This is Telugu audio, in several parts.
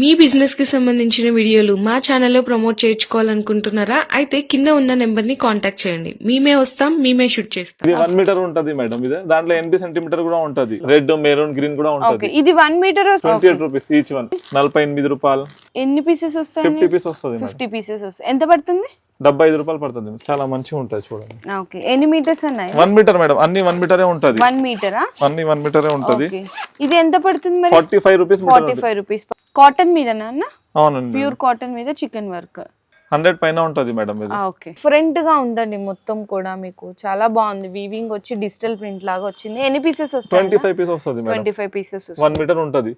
మీ బిజినెస్కి సంబంధించిన వీడియోలు మా ఛానల్లో ప్రమోట్ చేయించుకోవాలనుకుంటున్నారా? అయితే కింద ఉన్న నెంబర్ని కాంటాక్ట్ చేయండి. మేమే వస్తాం మేమే షూట్ చేస్తాం. ఇది వన్ మీటర్ ఉంటది మేడం. ఇది దాంట్లో ఎనభై సెంటీమీటర్ కూడా ఉంటది. రెడ్ మెరూన్ గ్రీన్ కూడా ఓకే ఉంటది ఇది one metre twenty eight rupees each one నలభై ఎనిమిది రూపాయలు. ఎన్ని పీసెస్ వస్తాయి ఫిఫ్టీ పీస్ వస్తుంది మేడం. ఫిఫ్టీ పీసెస్ వస్తాయి. ఎంత పడుతుంది? డెబ్బై ఐదు రూపాయలు పడుతుంది చాలా మంచిగా ఉంటుంది చూడండి. ఓకే ఎన్ని మీటర్స్ అన్నాయి? వన్ మీటర్ మేడం అన్ని వన్ మీటరే ఉంటది. వన్ మీటరా అన్ని వన్ మీటరే ఉంటది. ఇది ఎంత పడుతుంది మరి? Forty five rupees forty five rupees cotton మీదనా అన్న? అవునండి ప్యూర్ కాటన్ మీద చికెన్ వర్క్ హండ్రెడ్ పైన ఉంటది మేడం ఇది. ఓకే. డిఫరెంట్గా ఉందండి మొత్తం కూడా మీకు. చాలా బాగుంది. వీవింగ్ వచ్చి డిజిటల్ ప్రింట్ లాగా వచ్చింది. ఎన్ని పీసెస్ వస్తాయి ట్వంటీ ఫైవ్ పీస్ వస్తుంది madam. Twenty five pieces one metre ఉంటది.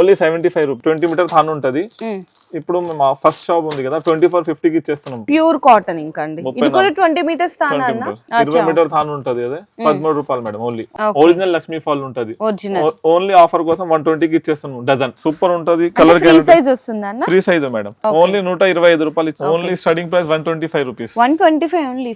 Only seventy five rupees twenty metre than ఉంటది. ఇప్పుడు మా ఫస్ట్ షాప్ ఉంది కదా ట్వంటీ ఫోర్ ఫిఫ్టీకి ఇచ్చేస్తున్నాం. ప్యూర్ కాటన్ ఇంకా అండి. ఇది కూడా ట్వంటీ మీటర్స్ 20 అన్న? ఇరవై మీటర్ థాన్ ఉంటది అదే. పదమూడు రూపాయలు madam only original Lakshmi fall ఉంటది. ఓన్లీ ఆఫర్ కోసం వన్ ట్వంటీకి ఇచ్చేస్తున్నాం. డజన్ సూపర్ ఉంటది. కలర్ ఫ్రీ సైజ్ వస్తుందా అన్న? Free size madam. ఓన్లీ నూట ఇరవై ఐదు రూపాయలు only starting price one twenty five rupees one twenty five only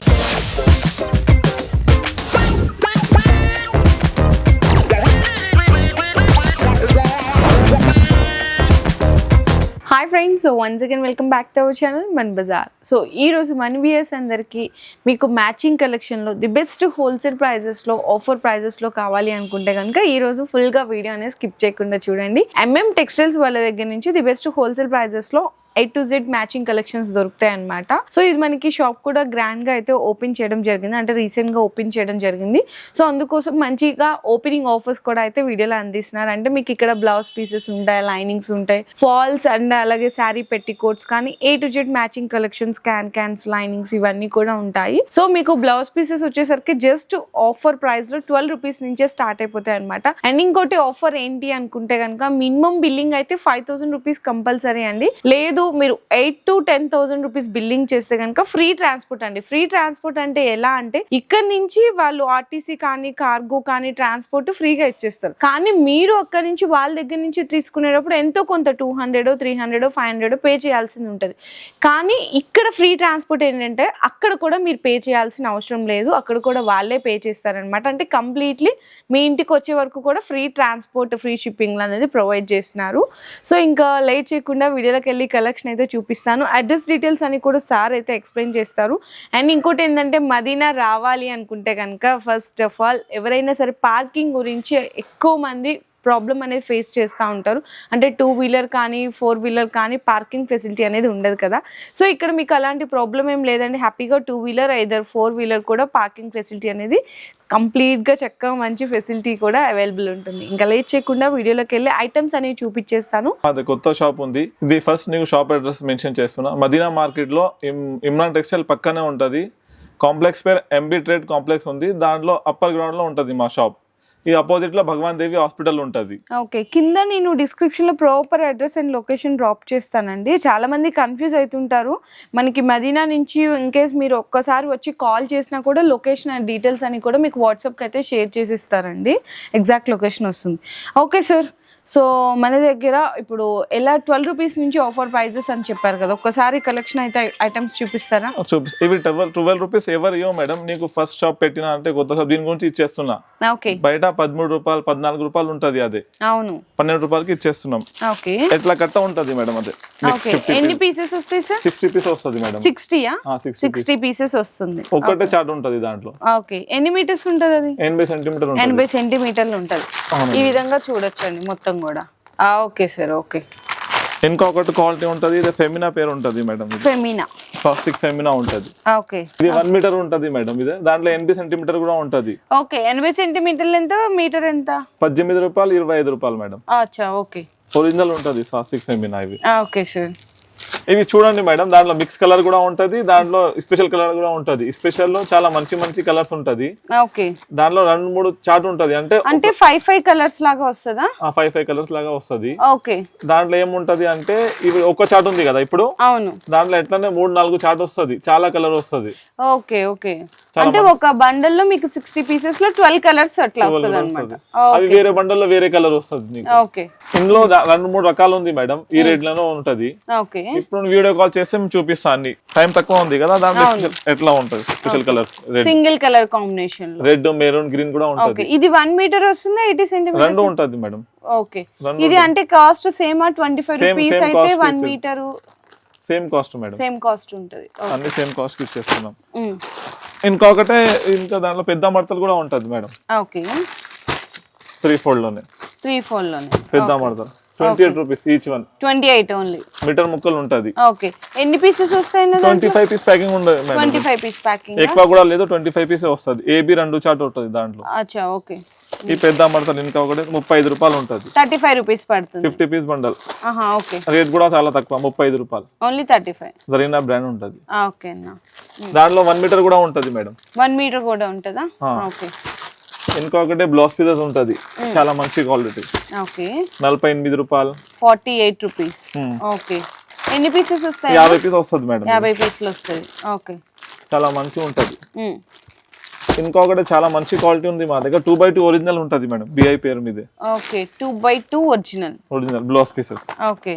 hi friends so once again welcome back to our channel Mann బజార్ సో ఈ రోజు మన వ్యూయర్స్ అందరికీ మీకు మ్యాచింగ్ కలెక్షన్లో ది బెస్ట్ హోల్సేల్ ప్రైజెస్లో ఆఫర్ ప్రైజెస్లో కావాలి అనుకుంటే కనుక ఈ రోజు ఫుల్గా వీడియో అనేది స్కిప్ చేయకుండా చూడండి. ఎంఎం టెక్స్టైల్స్ వాళ్ళ దగ్గర నుంచి ది బెస్ట్ హోల్సేల్ ప్రైజెస్లో A to Z matching collections దొరుకుతాయి అనమాట సో ఇది మనకి షాప్ కూడా గ్రాండ్గా అయితే ఓపెన్ చేయడం జరిగింది. అంటే రీసెంట్గా ఓపెన్ చేయడం జరిగింది. సో అందుకోసం మంచిగా ఓపెనింగ్ ఆఫర్స్ కూడా అయితే వీడియోలో అందిస్తున్నారు. అంటే మీకు ఇక్కడ బ్లౌజ్ పీసెస్ ఉంటాయి లైనింగ్స్ ఉంటాయి ఫాల్స్ అండ్ అలాగే శారీ పెట్టి కోట్స్ కానీ A to Z matching collections can cans linings ఇవన్నీ కూడా ఉంటాయి. సో మీకు బ్లౌజ్ పీసెస్ వచ్చేసరికి జస్ట్ ఆఫర్ ప్రైస్లో ట్వెల్వ్ రూపీస్ నుంచే స్టార్ట్ అయిపోతాయి అనమాట అండ్ ఇంకోటి ఆఫర్ ఏంటి అనుకుంటే కనుక మినిమం బిల్లింగ్ అయితే ఫైవ్ థౌసండ్ రూపీస్ కంపల్సరీ అండి. లేదు మీరు eight to ten thousand rupees billing చేస్తే కనుక ఫ్రీ ట్రాన్స్పోర్ట్ అండి. ఫ్రీ ట్రాన్స్పోర్ట్ అంటే ఎలా అంటే ఇక్కడ నుంచి వాళ్ళు ఆర్టీసీ కానీ కార్గో కానీ ట్రాన్స్పోర్ట్ ఫ్రీగా ఇచ్చేస్తారు. కానీ మీరు అక్కడ నుంచి వాళ్ళ దగ్గర నుంచి తీసుకునేటప్పుడు ఎంతో కొంత two hundred three hundred five hundred pay చేయాల్సింది ఉంటుంది. కానీ ఇక్కడ ఫ్రీ ట్రాన్స్పోర్ట్ ఏంటంటే అక్కడ కూడా మీరు పే చేయాల్సిన అవసరం లేదు. అక్కడ కూడా వాళ్ళే పే చేస్తారనమాట అంటే కంప్లీట్లీ మీ ఇంటికి వచ్చే వరకు కూడా ఫ్రీ ట్రాన్స్పోర్ట్ ఫ్రీ షిప్పింగ్ అనేది ప్రొవైడ్ చేస్తున్నారు. సో ఇంకా లేట్ చేయకుండా వీడియోలోకి వెళ్ళి కలెక్ట్ కలెక్షన్ అయితే చూపిస్తాను. అడ్రస్ డీటెయిల్స్ అని కూడా సార్ అయితే ఎక్స్ప్లెయిన్ చేస్తారు. అండ్ ఇంకోటి ఏంటంటే మదీనా రావాలి అనుకుంటే కనుక ఫస్ట్ ఆఫ్ ఆల్ ఎవరైనా సరే పార్కింగ్ గురించి ఎక్కువ మంది ప్రాబ్లం అనేది ఫేస్ చేస్తూ ఉంటారు. అంటే టూ వీలర్ కానీ ఫోర్ వీలర్ కానీ పార్కింగ్ ఫెసిలిటీ అనేది ఉండదు కదా. సో ఇక్కడ మీకు అలాంటి ప్రాబ్లం ఏం లేదండి. హ్యాపీగా two wheeler either four wheeler కూడా పార్కింగ్ ఫెసిలిటీ అనేది కంప్లీట్గా చక్కగా మంచి ఫెసిలిటీ కూడా అవైలబుల్ ఉంటుంది. ఇంకా లేట్ చేయకుండా వీడియోలోకి వెళ్ళి ఐటమ్స్ అనేవి చూపించేస్తాను అది కొత్త షాప్ ఉంది. ఇది ఫస్ట్ నీకు షాప్ అడ్రస్ మెన్షన్ చేస్తున్నా. మదీనా మార్కెట్లో ఇమ్రాన్ టెక్స్టైల్ పక్కనే ఉంటుంది. కాంప్లెక్స్ పేరు ఎంబీ ట్రేడ్ కాంప్లెక్స్ ఉంది. దాంట్లో అప్పర్ గ్రౌండ్లో మా షాప్. ఈ అపోజిట్లో భగవాన్ దేవి హాస్పిటల్ ఉంటుంది. ఓకే కింద నేను డిస్క్రిప్షన్లో proper address and location drop చేస్తానండి. చాలా మంది కన్ఫ్యూజ్ అవుతుంటారు మనకి మదీనా నుంచి ఇన్ కేస్ మీరు ఒక్కసారి వచ్చి కాల్ చేసినా కూడా లొకేషన్ అండ్ డీటెయిల్స్ అని కూడా మీకు వాట్సాప్కి అయితే షేర్ చేసి ఇస్తారండి. ఎగ్జాక్ట్ లొకేషన్ వస్తుంది. ఓకే సార్ సో మన దగ్గర ఇప్పుడు ఎలా ట్వెల్వ్ రూపీస్ నుంచి ఆఫర్ ప్రైజెస్ అని చెప్పారు కదా ఒక్కసారి కలెక్షన్ అయితే ఐటమ్స్ చూపిస్తారా? చూపి ఇవి ట్వెల్వ్ ట్వెల్వ్ రూపీస్ ఎవరు ఇవ్వ మేడం. నీకు ఫస్ట్ షాప్ పెట్టినా అంటే కొత్త షాప్ దీని గురించి ఇచ్చేస్తున్నా. ఓకే. బయట పదమూడు రూపాయలు పద్నాలుగు రూపాయలు ఉంటది అదే. అవును. పన్నెండు రూపాయలకి ఇచ్చేస్తున్నాం. ఓకే. ఎట్లా కట్ట ఉంటది మేడం అదే? ఎన్ని పీసెస్ వస్తాయి సార్ సిక్స్టీ పీస్ వస్తుంది మేడం. సిక్స్టీయా సిక్స్టీ సిక్స్టీ పీసెస్ వస్తుంది. ఒక్కటే చాట్ ఉంటది దాంట్లో. ఓకే. ఎన్ని మీటర్స్ ఉంటుంది అది? ఎనభై సెంటీమీటర్ ఉంటుంది. ఎనభై సెంటీమీటర్లు ఉంటుంది. ఈ విధంగా చూడొచ్చండి మొత్తం కూడా. ఆ, ఓకే సార్ ఓకే. ఇంకొకటి క్వాలిటీ ఉంటది ఇది ఫెమినా పేరు ఉంటది మేడం ఇది. ఫెమినా. ప్లాస్టిక్ ఫెమినా ఉంటది. ఓకే. ఇది వన్ మీటర్ ఉంటది మేడం ఇది. దాంట్లో ఎనభై సెంటీమీటర్ కూడా ఉంటది. ఓకే ఎనభై సెంటీమీటర్లు ఎంత మీటర్ ఎంత? పద్దెనిమిది రూపాయలు ఇరవై ఐదు రూపాయలు మేడం. అచ్చా ఓకే. ఒరిజినల్ ఉంటది ప్లాస్టిక్ ఫెమినా ఇవి. Okay sir. ఇవి చూడండి మేడం దాంట్లో మిక్స్ కలర్ కూడా ఉంటది దాంట్లో స్పెషల్ కలర్ కూడా ఉంటది. స్పెషల్లో చాలా మంచి మంచి కలర్స్ ఉంటది. ఓకే. దాంట్లో రెండు మూడు చాట్ ఉంటది. అంటే అంటే ఫైవ్ ఫైవ్ కలర్స్ లాగా వస్తుందా? ఫైవ్ ఫైవ్ కలర్స్ లాగా వస్తది. ఓకే. దాంట్లో ఏముంటది అంటే ఇవి ఒక చాట్ ఉంది కదా ఇప్పుడు? అవును. దాంట్లో ఎట్లనే మూడు నాలుగు చాట్ వస్తది. చాలా కలర్ వస్తది. Okay okay. అంటే ఒక బండల్లో మీకు సిక్స్టీ పీసెస్లో ట్వెల్వ్ కలర్స్ అట్లా వస్తుంది. అనమాట అవి వేరే బండల్లో వేరే కలర్ వస్తుంది ఓకే. ఇందులో రెండు మూడు రకాలు ఉంది మేడం. ఈ రేట్లోనే ఉంటది. ఓకే. ఇప్పుడు ఇప్పుడు వీడియో కాల్ చేస్తే మేము చూపిస్తాం అన్ని. టైం తక్కువ ఉంది కదా దాంట్లో special ఎట్లా ఉంటుంది? Special colours red single colour combination red maroon green కూడా ఓకే ఉంటుంది ఇది వన్ మీటర్ వస్తుందా ఎయిటీ సెంటీమీటర్ రెండు ఉంటుంది మేడం ఓకే ఇది అంటే cost same twenty five rupees అయితే one. Metre same cost madam same cost ఉంటుంది. అన్ని సేమ్ కాస్ట్ ఇచ్చేస్తున్నాం. ఇంకొకటే ఇంకా దాంట్లో పెద్ద మడతలు కూడా ఉంటుంది మేడం ఓకే త్రీ ఫోల్డ్లోనే. త్రీ ఫోర్లోనే. పెద్ద మడతలు. Twenty eight rupees each one twenty eight only metre ముక్కలు ఉంటుంది. ఓకే ఎన్ని పీసెస్ వస్తాయి ట్వంటీ ఫైవ్ పీస్ ప్యాకింగ్ ఉండదు ట్వంటీ ఫైవ్ పీస్ ప్యాకింగ్ ఎక్కువ కూడా లేదు ట్వంటీ ఫైవ్ పీసే వస్తుంది. ఏబి రెండు చాట్ ఉంటుంది దాంట్లో. అచ్చా ఓకే ఈ పెద్ద మడతలు ఇంకా ఒకటి ముప్పై ఐదు రూపాయలు ఉంటుంది. థర్టీ ఫైవ్ రూపీస్ పడుతుంది fifty piece bundle okay rate కూడా చాలా తక్కువ ముప్పై ఐదు రూపాయలు. ఓన్లీ థర్టీ ఫైవ్ బ్రాండ్ ఉంటుంది. ఓకే దాంట్లో వన్ మీటర్ కూడా ఉంటుంది మేడం వన్ మీటర్ కూడా ఉంటుందా? ఓకే ఇంకొకటి బ్లౌజ్ పీసెస్ ఉంటుంది. చాలా మంచి క్వాలిటీ. ఓకే. నలభై ఎనిమిది రూపాయలు. Forty eight rupees. ఓకే. ఎన్ని పీసెస్ వస్తాయి యాభై పీస్ వస్తుంది మేడం. యాభై పీసులు వస్తుంది ఓకే. చాలా మంచి ఉంటుంది. ఇంకొకటి చాలా మంచి క్వాలిటీ ఉంది మా దగ్గర. టూ బై టూ ఒరిజినల్ ఉంటుంది మేడం బిఐ పేరు మీదే. Okay. Two by two original. Original blouse pieces. Okay.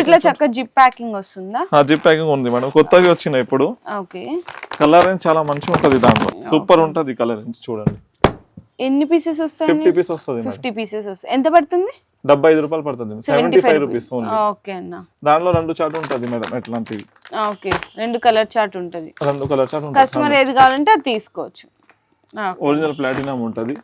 ఇట్లా చక్క జిప్ ప్యాకింగ్ వస్తుందా? జిప్ ప్యాకింగ్ ఉంది మేడం. కొత్తవి వచ్చినాయి ఇప్పుడు. ఓకే. కలర్ రేంజ్ చాలా మంచిగా ఉంటుంది దాంట్లో. సూపర్ ఉంటుంది కలర్ చూడండి. ఎన్ని పీసెస్ వస్తాయి ఫిఫ్టీ పీస్ వస్తుంది ఫిఫ్టీ పీసెస్ వస్తాయి ఎంత పడుతుంది? డెబ్బై ఐదు రూపాయలు పడుతుంది. సెవెంటీ ఫైవ్ రూపీస్ ఓకే అన్న. దాంట్లో రెండు చాట్ ఉంటుంది మేడం ఎట్లాంటివి. ఓకే. రెండు కలర్ చార్ట్ ఉంటుంది. రెండు కలర్ చాట్ ఉంటుంది. కస్టమర్ ఏది కావాలంటే అది తీసుకోవచ్చు. ఒరిజినల్ ప్లాటినం ఉంటుంది.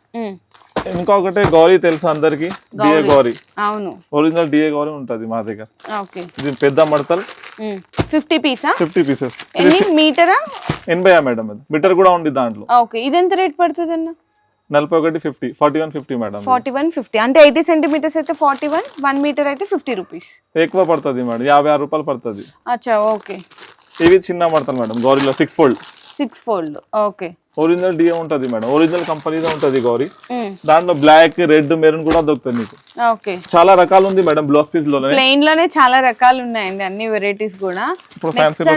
ఇంకొకటి గౌరీ తెలుసు అందరికి? డిఏ గౌరీ. అవును. ఒరిజినల్ డిఏ గౌరీ ఉంటుంది మా దగ్గర. ఓకే. ఇది పెద్ద మడతలు. ఫిఫ్టీ పీసా ఫిఫ్టీ పీసెస్ ఎన్ని? మీటరా ఎనభై మేడం అది. మీటర్ కూడా ఉంది దాంట్లో. ఓకే. ఇది ఎంత రేట్ పడుతుంది అన్న? నలభై ఒకటి fifty forty one fifty madam. Forty one fifty. అంటే ఎయిటీ సెంటీమీటర్స్ అయితే ఫార్టీ వన్ వన్ మీటర్ అయితే ఫిఫ్టీ రూపీస్. ఎక్కువ పడుతుంది మేడం యాభై ఆరు రూపాయలు పడుతుంది. అచ్చా ఓకే. ఇవి చిన్న మడతలు madam గౌరీలో six fold six fold okay. Original DA ఉంటుంది మేడం ఒరిజినల్ కంపెనీలో ఉంటుంది గౌరీ. దాంట్లో బ్లాక్ రెడ్ మెరూన్ కూడా దొరుకుతుంది మీకు. ఓకే. చాలా రకాలు ఉంది మేడం బ్లౌజ్ పీస్లోనే. ప్లెయిన్లోనే చాలా రకాలు ఉన్నాయండి అన్ని వెరైటీస్ కూడా. ఇప్పుడు నెక్స్ట్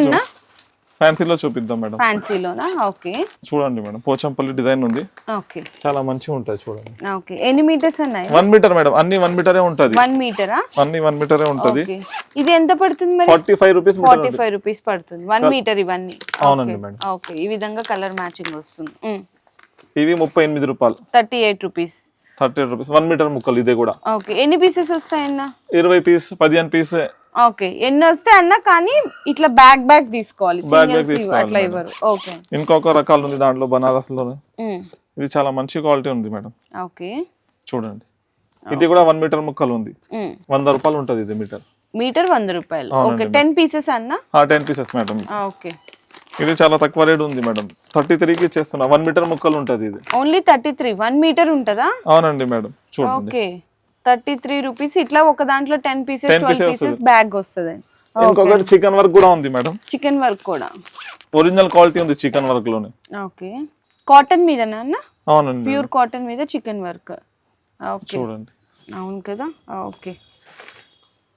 ఫ్యాన్సీలో చూపిద్దాం మేడం. ఫ్యాన్సీలోనా ఓకే చూడండి మేడం. పోచంపల్లి డిజైన్ ఉంది. ఓకే చాలా మంచిగా ఉంటుంది చూడండి. ఓకే ఎన్ని మీటర్స్ అన్నాయి? One metre madam. అన్ని వన్ మీటరే ఉంటుంది. వన్ మీటరా అన్ని వన్ మీటరే ఉంటుంది. ఓకే ఇది ఎంత పడుతుంది మరి forty five rupees forty five rupees పడుతుంది. వన్ మీటర్ ఇవన్నీ. అవునండి మేడం. ఓకే ఈ విధంగా కలర్ మ్యాచింగ్ వస్తుంది. ఇవి ముప్పై ఎనిమిది రూపాయలు. Thirty eight rupees thirty rupees one metre ముక్కలు ఇదే కూడా. ఓకే ఎన్ని పీసెస్ వస్తాయన్న? ఇరవై పీస్ పదిహేను పీస్ ఓకే. ఎన్ని వస్తాయి అన్న కానీ ఇట్లా బ్యాక్ బ్యాక్ తీసుకోవాలి. ఇవ్వరు. ఓకే. ఇంకొక రకాలు ఉంది దాంట్లో బనారస్లోనే ఇది చాలా మంచి క్వాలిటీ ఉంది మేడం. ఓకే. చూడండి. ఇది కూడా వన్ మీటర్ ముక్కలు ఉంది. వంద రూపాయలు ఉంటుంది ఇది మీటర్. మీటర్ వంద రూపాయలు. ఓకే. టెన్ పీసెస్ అన్న? Ten pieces madam. ఓకే. ఇది చాలా తక్కువ రేట్ ఉంది మేడం. థర్టీ త్రీకి ఇచ్చేస్తున్నా. వన్ మీటర్ ముక్కలు ఉంటుంది ఇది. Only thirty three. One metre ఉంటుందా? అవునండి మేడం. చూడండి. ఓకే. Thirty three rupees. ఇట్లా ఒక దాంట్లో ten pieces 10 twelve pieces pieces bag వస్తుంది. ఇంకొకటి చికెన్ వర్క్ కూడా ఉంది మేడం. చికెన్ వర్క్ కూడా. ఒరిజినల్ క్వాలిటీ ఉంది చికెన్ వర్క్లోనే. ఓకే కాటన్ మీదనా అన్న? అవునండి. ప్యూర్ కాటన్ మీద చికెన్ వర్క్ ఓకే చూడండి. అవును కదా? ఓకే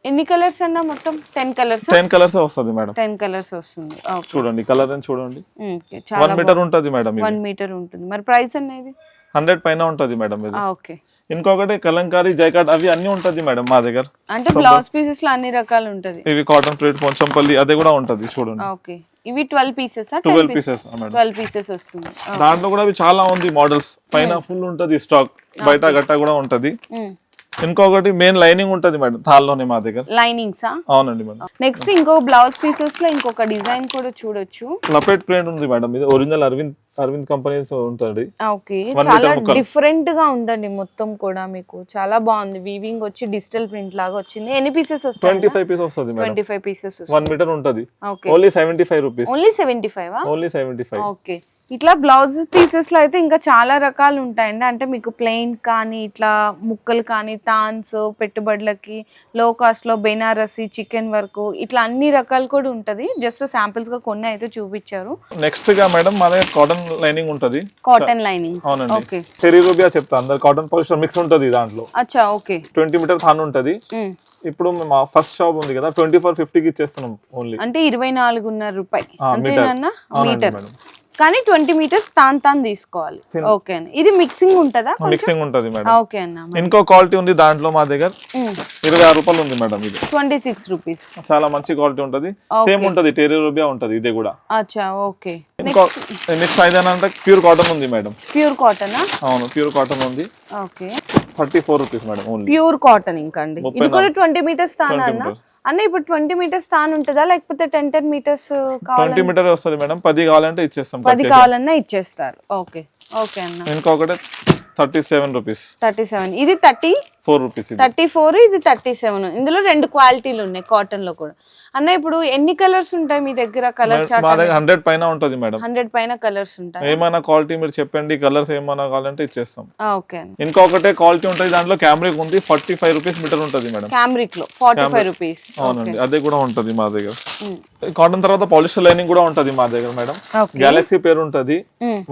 ఎన్ని కలర్స్ అన్న మొత్తం? టెన్ కలర్స్ టెన్ కలర్స్ వస్తుంది మేడం. టెన్ కలర్స్ వస్తుంది. ఓకే చూడండి కలర్ అని చూడండి. ఓకే చాలా వన్ మీటర్ ఉంటుంది మేడం ఇది. వన్ మీటర్ ఉంటుంది. మరి ప్రైస్ అనేది హండ్రెడ్ పైన ఉంటుంది మేడం ఇది. ఓకే. ఇంకొకటి కలంకారీ జైకాట్ అవి అన్ని ఉంటుంది మేడం మా దగ్గర. అంటే బ్లౌజ్ పీసెస్లో అన్ని రకాలు ఉంటది. ఇవి కాటన్ ప్లేట్ పొంచంపల్లి అదే కూడా ఉంటుంది చూడండి. ఓకే. ఇవి twelve pieces? Twelve pieces? Madam. Twelve pieces వస్తుంది. దాంట్లో కూడా చాలా ఉంది మోడల్స్ పైన ఫుల్ ఉంటుంది స్టాక్ బయట గట్ట కూడా ఉంటది. ఇంకొకటి మెయిన్ లైనింగ్ ఉంటది మేడం తాల్లోనే మా దగ్గర. లైనింగ్సా అవునండి మేడం. నెక్స్ట్ ఇంకో బ్లౌజ్ పీసెస్లో ఇంకొక డిజైన్ కూడా చూడొచ్చు. లపెట్ ప్రింట్ ఉంది మేడం ఇది ఒరిజినల్ అరవింద్ అరవింద్ కంపెనీస్ ఉంటుంది. ఓకే చాలా. డిఫరెంట్గా ఉందండి మొత్తం కూడా మీకు. చాలా బాగుంది. వీవింగ్ వచ్చి డిజిటల్ ప్రింట్ లాగా వచ్చింది. ఎన్ని పీసెస్ వస్తాయి ట్వంటీ ఫైవ్ పీస్ వస్తుంది twenty five pieces one metre ఉంటది. Okay only seventy five rupees only seventy five only seventy five okay ఇట్లా బ్లౌజ్ పీసెస్లో అయితే ఇంకా చాలా రకాలు ఉంటాయండి. అంటే మీకు ప్లెయిన్ కానీ ఇట్లా ముక్కలు కానీ తాన్స్ పెట్టుబడులకి లో కాస్ట్లో బెనారసి చికెన్ వర్క్ ఇట్లా అన్ని రకాలు కూడా ఉంటది. జస్ట్ శాంపిల్స్గా కొన్ని అయితే చూపించారు. నెక్స్ట్గా మేడం మా దగ్గర కాటన్ లైనింగ్ ఉంటది. కాటన్ లైనింగ్ అవునండి. ఓకే చెప్తా అందరు కాటన్ పాలిస్టర్ మిక్స్ ఉంటది దాంట్లో. అచ్చా ఓకే ట్వంటీ మీటర్ థాన్ ఉంటది. ఇప్పుడు మా ఫస్ట్ షాప్ ఉంది కదా ట్వంటీ ఫోర్ ఫిఫ్టీకి ఇచ్చేస్తున్నాం ఓన్లీ అంటే ఇరవై నాలుగున్నర రూపాయి. మీటర్. కానీ ట్వంటీ మీటర్స్ తాన్ తాన్ తీసుకోవాలి. ఓకే అన్న ఇది మిక్సింగ్ ఉంటుందా మిక్సింగ్ ఉంటుంది మేడం ఓకే అన్న ఇంకో క్వాలిటీ ఉంది దాంట్లో మా దగ్గర. ఇరవై ఆరు రూపాయలు ఉంది మేడం ఇది. Twenty six rupees. చాలా మంచి క్వాలిటీ ఉంటుంది. సేమ్ ఉంటుంది టెరీ రూపాయ ఉంటుంది ఇది కూడా. అచ్చా ఓకే. ఇంకో నెక్స్ట్ ఐదైనా అంటే ప్యూర్ కాటన్ ఉంది మేడం ప్యూర్ కాటనా అవును ప్యూర్ కాటన్ ఉంది. Okay. Thirty four rupees madam pure cotton ఇంకా అండి. ఇది కూడా. ట్వంటీ మీటర్స్ తాన్ 20 అన్న. అన్న ఇప్పుడు ట్వంటీ మీటర్స్ తాన్ ఉంటుందా? లేకపోతే ten ten metres twenty metre వస్తుంది మేడం పది కావాలంటే ఇచ్చేస్తాం పది కావాలన్నా ఇచ్చేస్తారు. ఓకే ఓకే అన్న. ఇంకొకటి thirty seven rupees thirty seven ఇది thirty four rupees thirty four ఇది థర్టీ సెవెన్ ఇందులో రెండు క్వాలిటీలు ఉన్నాయి కాటన్లో కూడా. అన్న ఇప్పుడు ఎన్ని కలర్స్ ఉంటాయి మీ దగ్గర కలర్ మా దగ్గర హండ్రెడ్ పైన ఉంటుంది మేడం. హండ్రెడ్ పైన కలర్స్ ఉంటాయి. ఏమైనా క్వాలిటీ మీరు చెప్పండి కలర్స్ ఏమైనా కావాలంటే ఇచ్చేస్తాం. ఓకే ఇంకొకటే క్వాలిటీ ఉంటుంది దాంట్లో కెమెరాకి ఉంది ఫార్టీ ఫైవ్ రూపీస్ మీటర్ ఉంటుంది మేడం. క్యామ్రిక్లో ఫార్టీ ఫైవ్ రూపీస్. అవునండి అదే కూడా ఉంటుంది మా దగ్గర. కాటన్ తర్వాత పాలిస్టర్ లైనింగ్ కూడా ఉంటుంది మా దగ్గర మేడం. ఓకే. గెలాక్సీ పేరు ఉంటుంది.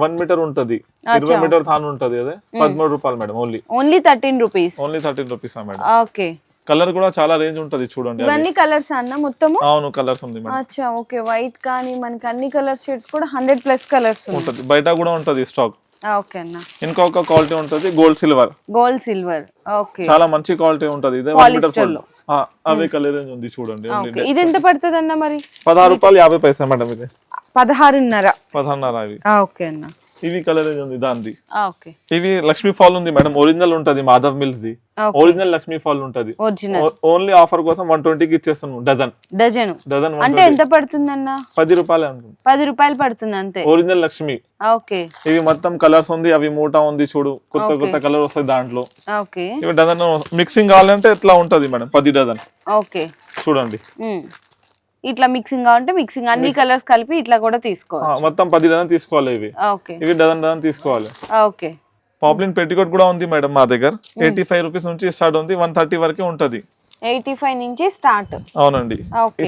వన్ మీటర్ ఉంటుంది ఇరవై మీటర్ థాన్ ఉంటుంది అదే పదమూడు రూపాయలు madam only. Only thirteen rupees. Only thirteen rupees madam okay colour కూడా చాలా రేంజ్ ఉంటుంది చూడండి. ఇవన్నీ కలర్స్ అన్న మొత్తము? అవును కలర్స్ ఉంది మేడం అచ్చా ఓకే వైట్ కానీ మనకి అన్ని కలర్ షేడ్స్ కూడా హండ్రెడ్ ప్లస్ కలర్స్ ఉంటుంది. బయట కూడా ఉంటుంది స్టాక్ ఓకే అన్న. ఇంకొక క్వాలిటీ ఉంటుంది gold silver gold silver okay చాలా మంచి క్వాలిటీ ఉంటుంది. ఇదే. అవే కలర్ రేంజ్ ఉంది చూడండి ఇది ఎంత పడుతుంది అన్న మరి? పదహారు రూపాయలు యాభై పైసా మేడం ఇది? పదహారున్నర. పదహారున్నర ఇవి ఓకే అన్న. ఇవి కలర్ ఉంది? దాంది ఇవి లక్ష్మీ ఫాల్ ఉంది మేడం. ఒరిజినల్ ఉంటది మాధవ్ మిల్స్ ది. ఒరిజినల్ లక్ష్మీ ఫాల్ ఉంటది. ఓన్లీ ఆఫర్ కోసం వన్ ట్వంటీకి ఇచ్చేస్తున్నాం డజన్ డజన్ డజన్ అంటే ఎంత పడుతుంది అన్న పది రూపాయలు అనుకుంటా. పది రూపాయలు పడుతుంది అంతే. ఒరిజినల్ లక్ష్మి. ఓకే. ఇవి మొత్తం కలర్స్ ఉంది అవి మూట ఉంది చూడు. కొత్త కొత్త కలర్ వస్తాయి దాంట్లో. ఓకే. ఇవి డజన్ మిక్సింగ్ కావాలంటే ఇట్లా ఉంటది మేడం? పది డజన్ ఓకే. చూడండి. ఇట్లా మిక్సింగ్ కావాలంటే మిక్సింగ్ అన్ని కలర్స్ కలిపి ఇట్లా కూడా తీసుకో ఆ, మొత్తం పది డజన్ తీసుకోవాలి ఇవి. ఇవి డజన్ డజన్ తీసుకోవాలి. ఓకే. పాపులిన్ పెట్టికోట్ కూడా ఉంది మేడం మా దగ్గర. ఎయిటీ ఫైవ్ రూపీస్ నుంచి స్టార్ట్ ఉంది వన్ థర్టీ వరకే ఉంటది. ఎయిటీ ఫైవ్ నుంచి స్టార్ట్. అవునండి.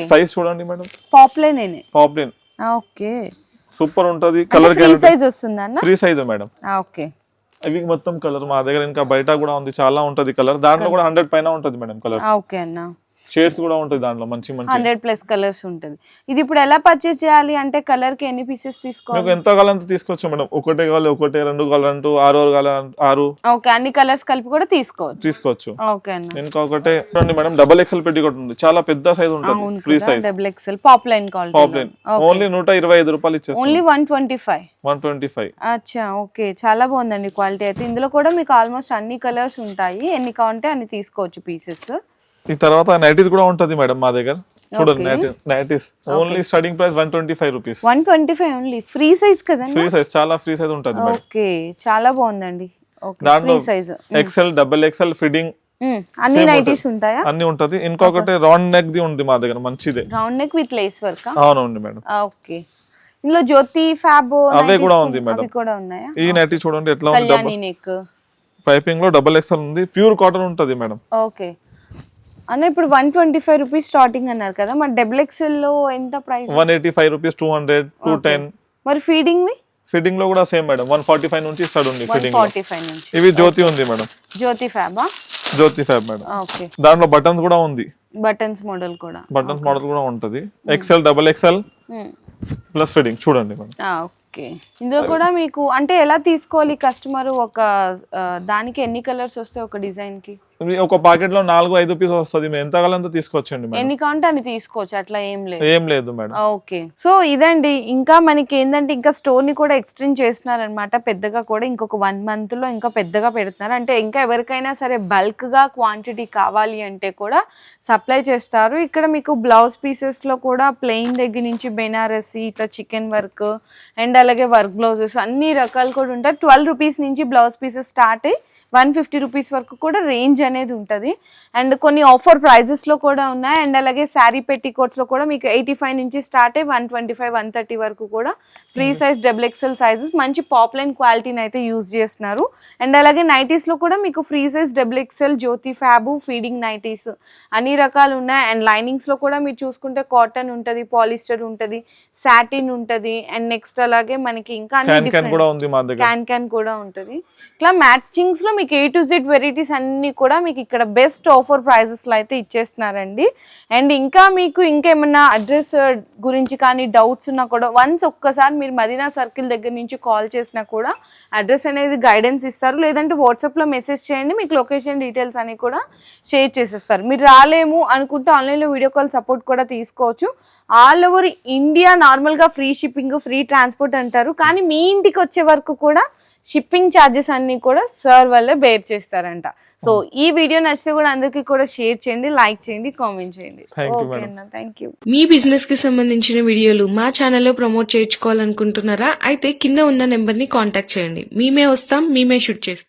సైజ్ చూడండి మేడం. పాపులే నేనే పాపులిన్. ఓకే. సూపర్ ఉంటది. కలర్ ఫ్రీ సైజ్ వస్తుందా అన్న? Free size madam. ఓకే. ఇవి మొత్తం కలర్ మా దగ్గర ఇంకా బయట కూడా ఉంది చాలా ఉంటది కలర్. దాంట్లో కూడా హండ్రెడ్ పైన ఉంటది మేడం కలర్. ఓకే అన్న. షేడ్స్ కూడా ఉంటుంది దాంట్లో మంచి మంచి. హండ్రెడ్ ప్లస్ కలర్స్ ఉంటుంది. ఇది ఇప్పుడు ఎలా పర్చేస్ చేయాలి అంటే కలర్కి ఎన్ని పీసెస్ తీసుకోవాలి? మీకు ఎంత కావాలంటే తీసుకోవచ్చు మేడం. ఒకటే కావాలి ఒకటే రెండు కావాలంటూ ఆరు ఆరు కావాలి ఆరు. ఓకే అన్ని కలర్స్ కలిపి కూడా తీసుకోవచ్చు. తీసుకోవచ్చు. ఓకే అన్న. ఇంకొకటే చూడండి మేడం డబల్ ఎక్స్ఎల్ పెట్టికోట్ ఉంది. చాలా పెద్ద సైజ్ ఉంటుంది free size double XL poplin quality popular only నూట ఇరవై ఐదు రూపాయలు ఇచ్చేస్తాం only one twenty five one twenty five అచ్చా ఓకే చాలా బాగుందండి క్వాలిటీ అయితే. ఇందులో కూడా మీకు ఆల్మోస్ట్ అన్ని కలర్స్ ఉంటాయి. ఎన్ని కావాలంటే అన్ని తీసుకోవచ్చు పీసెస్ ఈ తర్వాత నైటీస్ కూడా ఉంటుంది మేడం మా దగ్గర. చూడండి nightie nighties. Only starting price one twenty five rupees one twenty five only free size కదండి? ఫ్రీ సైజ్ చాలా ఫ్రీ సైజ్ ఉంటుంది ఓకే చాలా బాగుందండి. ఓకే దాంట్లో ఎక్సెల్ డబుల్ ఎక్సెల్ ఫిట్టింగ్ అన్ని నైటీస్ ఉంటాయా? అన్ని ఉంటది. ఇంకొకటి రౌండ్ నెక్ ది ఉంది మా దగ్గర మంచిదే. Round neck with lace work అవునండి మేడం. ఓకే ఇందులో జ్యోతి ఫ్యాబ్ అవే కూడా ఉంది మేడం. కూడా ఉన్నాయా? ఈ నైటీ చూడండి ఎట్లా ఉంది నెక్ పైపింగ్లో డబుల్ ఎక్సెల్ ఉంది. ప్యూర్ కాటన్ ఉంటది మేడం. ఓకే అన్న ఇప్పుడు one twenty five rupees starting అన్నారు కదా మరి డబుల్ ఎక్స్ఎల్లో ఎంత price one eighty five rupees two hundred two ten మరి ఫీడింగ్ వి ఫిట్టింగ్లో కూడా same madam one forty five నుంచి ఫిట్టింగ్ ఫైవ్ నుంచి. ఇవి జ్యోతి ఉంది మేడం జ్యోతి ఫ్యాబా జ్యోతి ఫ్యాబ్ మేడం ఓకే దాంట్లో బటన్స్ కూడా ఉంది. బటన్స్ మోడల్ కూడా. బటన్స్ మోడల్ కూడా ఉంటది. XL double XL. Plus fitting చూడండి మేడం ఆ, ఓకే ఇందులో కూడా మీకు అంటే ఎలా తీసుకోవాలి కస్టమర్ ఒక ఆ, దానికి ఎన్ని కలర్స్ వస్తాయి ఒక డిజైన్కి? ఒక పాకెట్లో నాలుగు ఐదు పీస్ వస్తుంది. ఎంత కావాలంత తీసుకోవచ్చండి ఎన్ని కావాలంటే అని తీసుకోవచ్చు? అట్లా ఏం లేదు. ఏం లేదు మేడం. ఓకే. సో ఇదండి. ఇంకా మనకి ఏంటంటే ఇంకా స్టోర్ని కూడా ఎక్స్టెండ్ చేస్తున్నారనమాట పెద్దగా కూడా ఇంకొక వన్ మంత్లో ఇంకా పెద్దగా పెడుతున్నారు. అంటే ఇంకా ఎవరికైనా సరే బల్క్గా క్వాంటిటీ కావాలి అంటే కూడా సప్లై చేస్తారు. ఇక్కడ మీకు బ్లౌజ్ పీసెస్లో కూడా ప్లెయిన్ దగ్గర నుంచి బెనారసి ఇట్లా చికెన్ వర్క్ అండ్ అలాగే వర్క్ బ్లౌజెస్ అన్ని రకాలు కూడా ఉంటాయి. ట్వెల్వ్ రూపీస్ నుంచి బ్లౌజ్ పీసెస్ స్టార్ట్ అయ్యి వన్ ఫిఫ్టీ రూపీస్ వరకు కూడా రేంజ్ అనేది ఉంటుంది. అండ్ కొన్ని ఆఫర్ ప్రైజెస్లో కూడా ఉన్నాయి. అండ్ అలాగే శారీ పెట్టికోట్స్లో కూడా మీకు ఎయిటీ ఫైవ్ నుంచి స్టార్ట్ అయ్యి one twenty five one thirty వరకు కూడా free size double XL sizes మంచి పాపులైన్ క్వాలిటీని అయితే యూజ్ చేస్తున్నారు. అండ్ అలాగే నైటీస్లో కూడా మీకు free size double XL Jyoti fab feeding nighties అన్ని రకాలు ఉన్నాయి. అండ్ లైనింగ్స్లో కూడా మీరు చూసుకుంటే కాటన్ ఉంటుంది పాలిస్టర్ ఉంటుంది సాటిన్ ఉంటుంది. అండ్ నెక్స్ట్ అలాగే మనకి ఇంకా క్యాన్ క్యాన్ కూడా ఉంటుంది. ఇట్లా మ్యాచింగ్స్లో మీకు ఏ టు జెడ్ వెరైటీస్ అన్నీ కూడా మీకు ఇక్కడ బెస్ట్ ఆఫర్ ప్రైజెస్లో అయితే ఇచ్చేస్తున్నారండి. అండ్ ఇంకా మీకు ఇంకేమన్నా అడ్రస్ uh, గురించి కానీ డౌట్స్ ఉన్నా కూడా వన్స్ ఒక్కసారి మీరు మదీనా సర్కిల్ దగ్గర నుంచి కాల్ చేసినా కూడా అడ్రస్ అనేది గైడెన్స్ ఇస్తారు. లేదంటే వాట్సాప్లో మెసేజ్ చేయండి మీకు లొకేషన్ డీటెయిల్స్ అని కూడా షేర్ చేసేస్తారు. మీరు రాలేము అనుకుంటే ఆన్లైన్లో వీడియో కాల్ సపోర్ట్ కూడా తీసుకోవచ్చు. ఆల్ ఓవర్ ఇండియా నార్మల్గా ఫ్రీ షిప్పింగ్ ఫ్రీ ట్రాన్స్పోర్ట్ అంటారు. కానీ మీ ఇంటికి వచ్చే వరకు కూడా షిప్పింగ్ ఛార్జెస్ అన్ని కూడా సార్ వల్లే బేర్ చేస్తారంట. సో ఈ వీడియో నచ్చితే కూడా అందరికీ కూడా షేర్ చేయండి లైక్ చేయండి కామెంట్ చేయండి. ఓకే. అన్న థ్యాంక్ యూ మీ బిజినెస్కి సంబంధించిన వీడియోలు మా ఛానల్లో ప్రమోట్ చేయించుకోవాలనుకుంటున్నారా? అయితే కింద ఉన్న నెంబర్ని కాంటాక్ట్ చేయండి. మేమే వస్తాం మేమే షూట్ చేస్తాం.